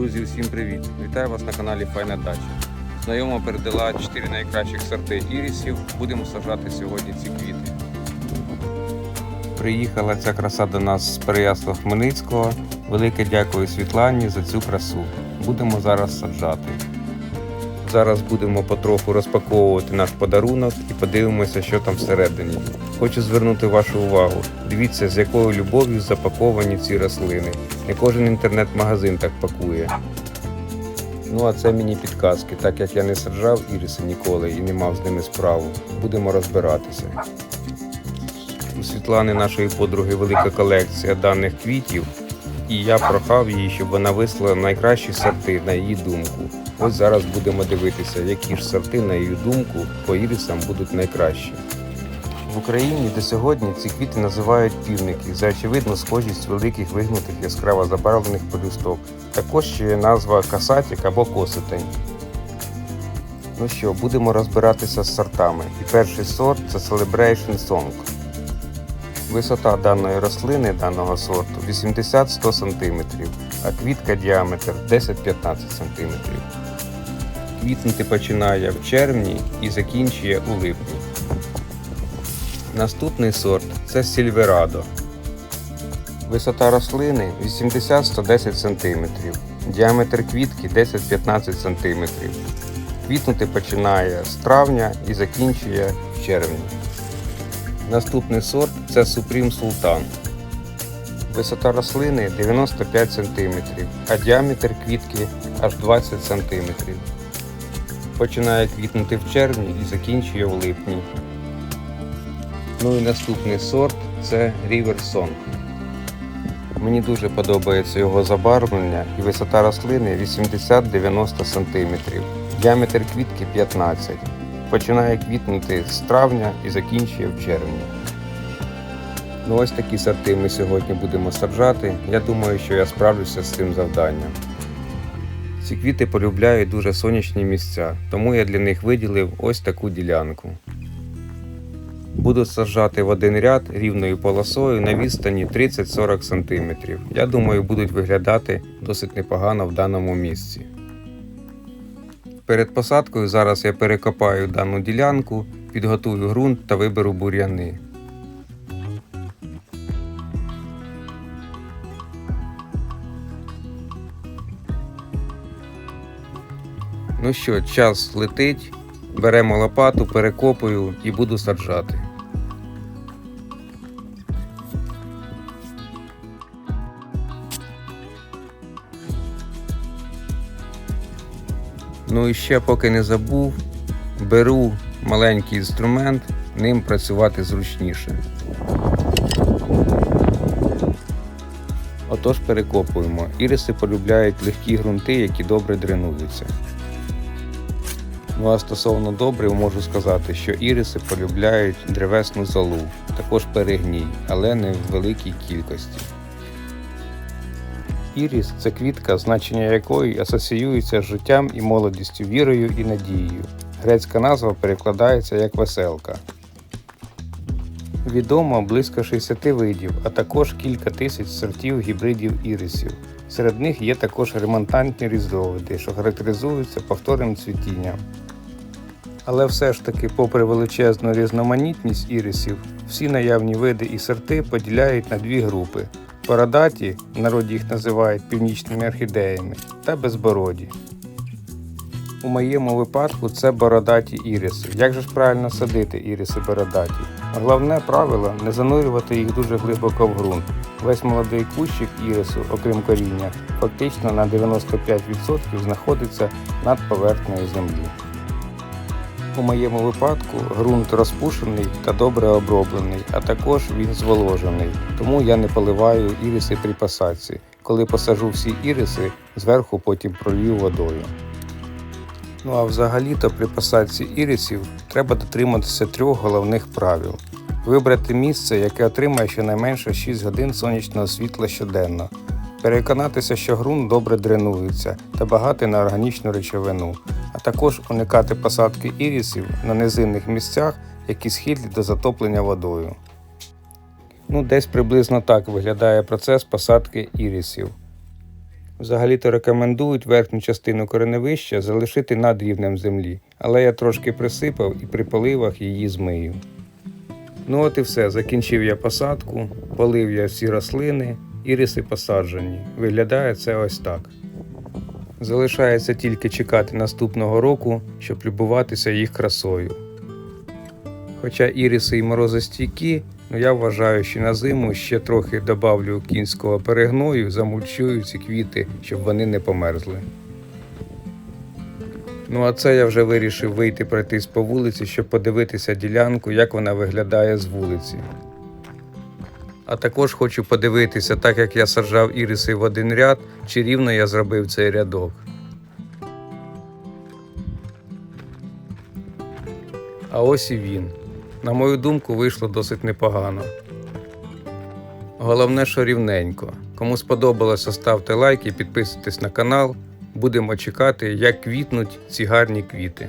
Друзі, всім привіт! Вітаю вас на каналі Файна Дача. Знайома передала 4 найкращих сорти ірісів. Будемо сажати сьогодні ці квіти. Приїхала ця краса до нас з Переяслав Хмельницького. Велике дякую Світлані за цю красу. Будемо зараз саджати. Зараз будемо потроху розпаковувати наш подарунок і подивимося, що там всередині. Хочу звернути вашу увагу. Дивіться, з якою любов'ю запаковані ці рослини. Не кожен інтернет-магазин так пакує. Ну а це мені підказки, так як я не саджав іріси ніколи і не мав з ними справу. Будемо розбиратися. У Світлани нашої подруги велика колекція даних квітів, і я прохав її, щоб вона вислала найкращі сорти на її думку. Ось зараз будемо дивитися, які ж сорти, на її думку, по ірисам будуть найкращі. В Україні до сьогодні ці квіти називають півники за очевидну схожість великих вигнутих яскраво забарвлених полюсток. Також ще є назва касатік або коситень. Ну що, будемо розбиратися з сортами. І перший сорт це Celebration Song. Висота даної рослини даного сорту 80-100 см, а квітка діаметр 10-15 см. Квітнути починає в червні і закінчує у липні. Наступний сорт це Сільверадо. Висота рослини 80-110 см, діаметр квітки 10-15 см. Квітнути починає з травня і закінчує в червні. Наступний сорт це Supreme Sultan. Висота рослини 95 см, а діаметр квітки аж 20 см. Починає квітнути в червні і закінчує в липні. Ну і наступний сорт це River. Мені дуже подобається його забарвлення і висота рослини 80-90 см, діаметр квітки 15 Починає квітнути з травня і закінчує в червні. Ну ось такі сорти ми сьогодні будемо саджати. Я думаю, що я справлюся з цим завданням. Ці квіти полюбляють дуже сонячні місця, тому я для них виділив ось таку ділянку. Буду саджати в один ряд рівною полосою на відстані 30-40 см. Я думаю, будуть виглядати досить непогано в даному місці. Перед посадкою зараз я перекопаю дану ділянку, підготую ґрунт та виберу бур'яни. Ну що, час летить. Беремо лопату, перекопую і буду саджати. Ну і ще поки не забув, беру маленький інструмент, ним працювати зручніше. Отож перекопуємо. Іриси полюбляють легкі ґрунти, які добре дренуються. Ну а стосовно добрив можу сказати, що іриси полюбляють древесну золу, також перегній, але не в великій кількості. Іріс це квітка, значення якої асоціюється з життям і молодістю, вірою і надією. Грецька назва перекладається як веселка. Відомо близько 60 видів, а також кілька тисяч сортів гібридів ірисів. Серед них є також ремонтантні різновиди, що характеризуються повторним цвітінням. Але все ж таки, попри величезну різноманітність ірисів, всі наявні види і сорти поділяють на дві групи: бородаті, в народі їх називають північними орхідеями, та безбороді. У моєму випадку це бородаті іриси. Як же ж правильно садити іриси бородаті? Головне правило не занурювати їх дуже глибоко в ґрунт. Весь молодий кущик ірису, окрім коріння, фактично на 95% знаходиться над поверхнею землі. У моєму випадку ґрунт розпушений та добре оброблений, а також він зволожений, тому я не поливаю іриси при посадці. Коли посажу всі іриси, зверху потім пролью водою. Ну а взагалі-то при посадці ірисів треба дотриматися трьох головних правил. Вибрати місце, яке отримає щонайменше 6 годин сонячного світла щоденно. Переконатися, що ґрунт добре дренується та багатий на органічну речовину, а також уникати посадки ірісів на низинних місцях, які схильні до затоплення водою. Ну, десь приблизно так виглядає процес посадки ірісів. Взагалі-то рекомендують верхню частину кореневища залишити над рівнем землі, але я трошки присипав і при поливах її змию. Ну от і все, закінчив я посадку, полив я всі рослини, іриси посаджені. Виглядає це ось так. Залишається тільки чекати наступного року, щоб любуватися їх красою. Хоча іриси і морозостійкі, ну я вважаю, що на зиму ще трохи добавлю кінського перегною, замульчую ці квіти, щоб вони не померзли. Ну а це я вже вирішив вийти пройтись по вулиці, щоб подивитися ділянку, як вона виглядає з вулиці. А також хочу подивитися, так як я саджав іриси в один ряд, чи рівно я зробив цей рядок. А ось і він. На мою думку, вийшло досить непогано. Головне, що рівненько. Кому сподобалося, ставте лайк і підписуйтесь на канал. Будемо чекати, як квітнуть ці гарні квіти.